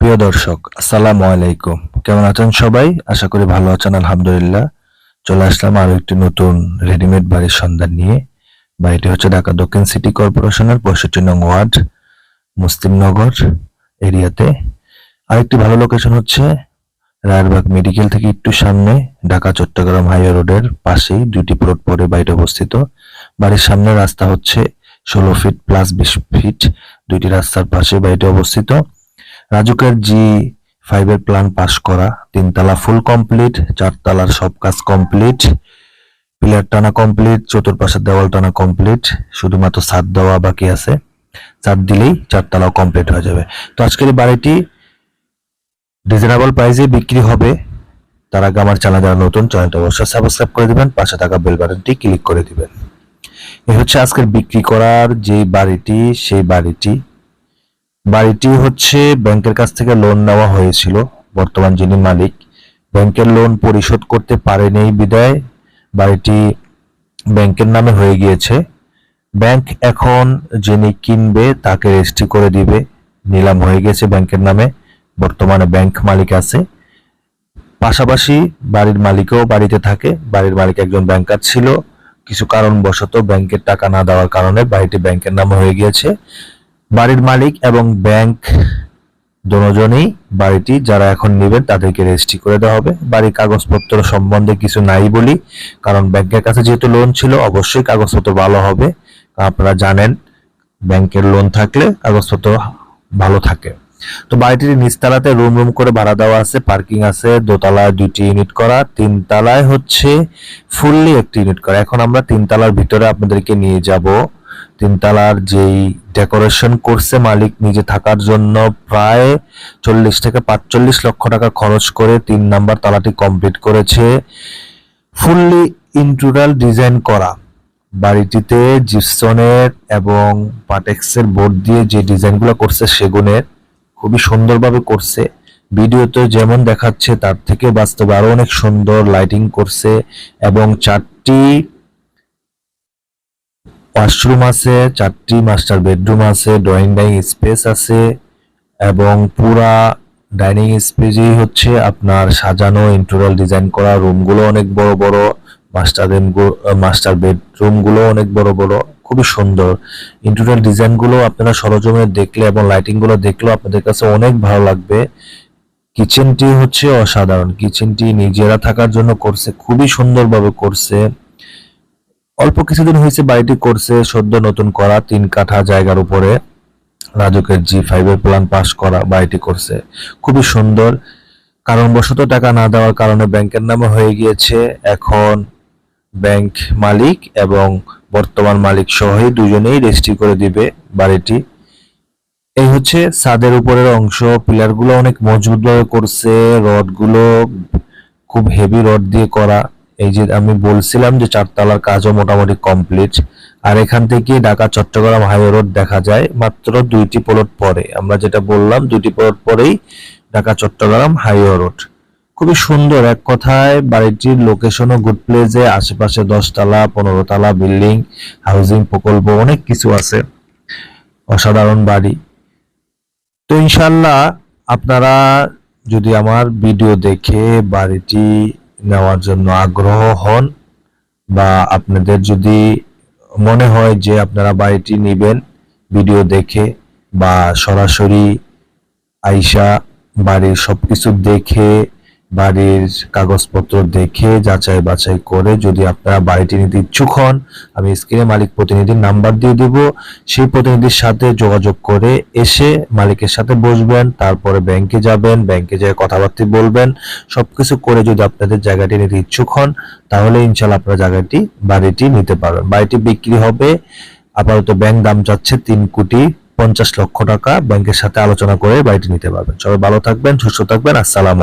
প্রিয় দর্শক, আসসালামু আলাইকুম। কেমন আছেন সবাই? আশা করি ভালো আছেন, আলহামদুলিল্লাহ। চলে আসলাম আরও একটি নতুন রেডিমেড বাড়ির সন্ধান নিয়ে। বাড়িটি হচ্ছে ঢাকা দক্ষিণ সিটি কর্পোরেশনের পঁয়ষট্টি নং ওয়ার্ড, মুসলিমনগর এরিয়াতে। আরেকটি ভালো লোকেশন হচ্ছে রায়েরবাগ মেডিকেল থেকে একটু সামনে, ঢাকা চট্টগ্রাম হাইওয়ে রোডের পাশেই দুটি প্লট পরে বাড়িটি অবস্থিত। বাড়ির সামনে রাস্তা হচ্ছে ষোলো ফিট প্লাস বিশ ফিট দুইটি রাস্তার পাশে বাড়িটি অবস্থিত। রাজুকের জি ফাইভের প্ল্যান পাস করা। তিনতলা ফুল কমপ্লিট চারতলার সব কাজ কমপ্লিট পিলার টানা কমপ্লিট চতুর্পাশের দেওয়াল টানা কমপ্লিট শুধুমাত্র ছাদ দেওয়া বাকি আছে। ছাদ দিলেই চারতলাও কমপ্লিট হয়ে যাবে। তো আজকের বাড়িটি রিজনেবল প্রাইসে বিক্রি হবে। তার আগে আমার চ্যানেল যারা নতুন চ্যানেলটা অবশ্যই সাবস্ক্রাইব করে দিবেন। পাশে থাকা বেল বাটনটি ক্লিক করে দিবেন। এ হচ্ছে আজকের বিক্রি করার যে বাড়িটি, সেই বাড়িটি। বাড়িটি হচ্ছে ব্যাংকের কাছ থেকে লোন নেওয়া হয়েছিল, বর্তমান যিনি মালিক। ব্যাংকের লোন পরিশোধ করতে পারেনি বিদায়, বাড়িটি ব্যাংকের নামে হয়ে গিয়েছে। ব্যাংক এখন যিনি কিনবে তাকে রেজিস্ট্রি করে দিবে। নিলাম হয়ে গেছে ব্যাংকের নামে, বর্তমানে ব্যাংক মালিক আছে। পাশাপাশি বাড়ির মালিকও বাড়িতে থাকে। বাড়ির মালিক একজন ব্যাংকার ছিল। কিছু কারণবশত ব্যাংকের টাকা না দেওয়ার কারণে বাড়িটি ব্যাংকের নামে হয়ে গিয়েছে। বাড়ির মালিক এবং ব্যাংক দুজনেই বাড়িটি যারা এখন নেবেন তাদেরকে রেজিস্ট্রি করে দেওয়া হবে। বাড়ির কাগজপত্র সম্বন্ধে কিছু নাই বলি, কারণ ব্যাংকের কাছে যেহেতু লোন ছিল, অবশ্যই কাগজপত্র ভালো হবে। আপনারা জানেন, ব্যাংকের লোন থাকলে কাগজপত্র ভালো থাকে। তো বাড়িটির নিচতলাতে রুম রুম করে ভাড়া দেওয়া আছে পার্কিং আছে, দোতলায় দুইটি ইউনিট করা তিন তলায় হচ্ছে ফুললি একটি ইউনিট করা। এখন আমরা তিন তলার ভিতরে আপনাদেরকে নিয়ে যাব। তিনতলার যেই ডেকোরেশন করছে মালিক নিজে থাকার জন্য প্রায় চল্লিশ থেকে পাঁচচল্লিশ লক্ষ টাকা খরচ করে তিন নাম্বার তালাটি কমপ্লিট করেছে। ফুললি ইন্টুরাল ডিজাইন করা। বাড়িটিতে জিপসনের এবং পাটেক্সের বোর্ড দিয়ে যে ডিজাইনগুলো করছে সেগুনের খুবই সুন্দরভাবে করছে। ভিডিওতে যেমন দেখাচ্ছে, তার থেকে বাস্তবে আরও অনেক সুন্দর লাইটিং করছে এবং চারটি ওয়াশরুম আছে, চারটি মাস্টার বেডরুম আছে ড্রয়িং ডাইনিং স্পেস আছে, এবং পুরা ডাইনিং স্পেসই হচ্ছে আপনার সাজানো ইন্টোরিয়াল ডিজাইন করা রুমগুলো অনেক বড় বড় মাস্টার মাস্টার বেডরুমগুলো অনেক বড় বড়, খুবই সুন্দর। ইন্টোরিয়াল ডিজাইনগুলো আপনারা সরজমে দেখলে এবং লাইটিংগুলো দেখলেও আপনাদের কাছে অনেক ভালো লাগবে। কিচেনটি হচ্ছে অসাধারণ। কিচেনটি নিজেরা থাকার জন্য করছে, খুবই সুন্দরভাবে করছে। অল্প কিছুদিন হয়েছে বাড়িটি করছে, সদ্য নতুন করা, তিন কাঠা জায়গার উপরে। রাজুকের জি ফাইভের প্ল্যান পাস করা বাড়িটি করছে। খুবই সুন্দর। কারণবশত টাকা না দেওয়ার কারণে ব্যাংকের নামে হয়ে গিয়েছে এখন ব্যাংক মালিক এবং বর্তমান মালিক সহই দুজনেই রেজিস্ট্রি করে দিবে বাড়িটি। এই হচ্ছে ছাদের উপরের অংশ। পিলারগুলো অনেক মজবুত ভাবে করছে। রডগুলো খুব হেভি রড দিয়ে করা। এই যে আমি বলছিলাম যে চারতলার কাজও মোটামুটি কমপ্লিট আর এখান থেকে ঢাকা চট্টগ্রাম হাইওয়ে রোড দেখা যায় মাত্র দুইটি প্লট পরে। আমরা যেটা বললাম, দুইটি প্লট পরেই ঢাকা চট্টগ্রাম হাইওয়ে রোড খুবই সুন্দর, এক কথায় বাড়িটির লোকেশনও গুড প্লেসে আশেপাশে দশতলা পনেরো তলা বিল্ডিং হাউজিং প্রকল্প, অনেক কিছু আছে। অসাধারণ বাড়ি। তো ইনশাল্লাহ আপনারা যদি আমার ভিডিও দেখে বাড়িটি নেওয়ার জন্য আগ্রহ হন বা আপনাদের যদি মনে হয় যে আপনারা বাড়িটি নেবেন, ভিডিও দেখে বা সরাসরি আইসা বাড়ির সব কিছু দেখে বাড়ির কাগজপত্র দেখে যাচাই বাছাই করে যদি আপনারা বাড়িটি নিতে ইচ্ছুক হন, আমি স্ক্রিনে মালিক প্রতিনিধির নাম্বার দিয়ে দিব। সেই প্রতিনিধির সাথে যোগাযোগ করে এসে মালিকের সাথে বসবেন, তারপরে ব্যাংকে যাবেন ব্যাংকে যেয়ে কথাবার্তা বলবেন। সবকিছু করে যদি আপনাদের জায়গাটি নিতে ইচ্ছুক হন, তাহলে ইনশাল্লাহ আপনারা জায়গাটি, বাড়িটি নিতে পারবেন। বাড়িটি বিক্রি হবে, আপাতত ব্যাংক দাম যাচ্ছে তিন কোটি পঞ্চাশ লক্ষ টাকা। ব্যাংকের সাথে আলোচনা করে বাড়িটি নিতে পারবেন। সবাই ভালো থাকবেন, সুস্থ থাকবেন। আসসালাম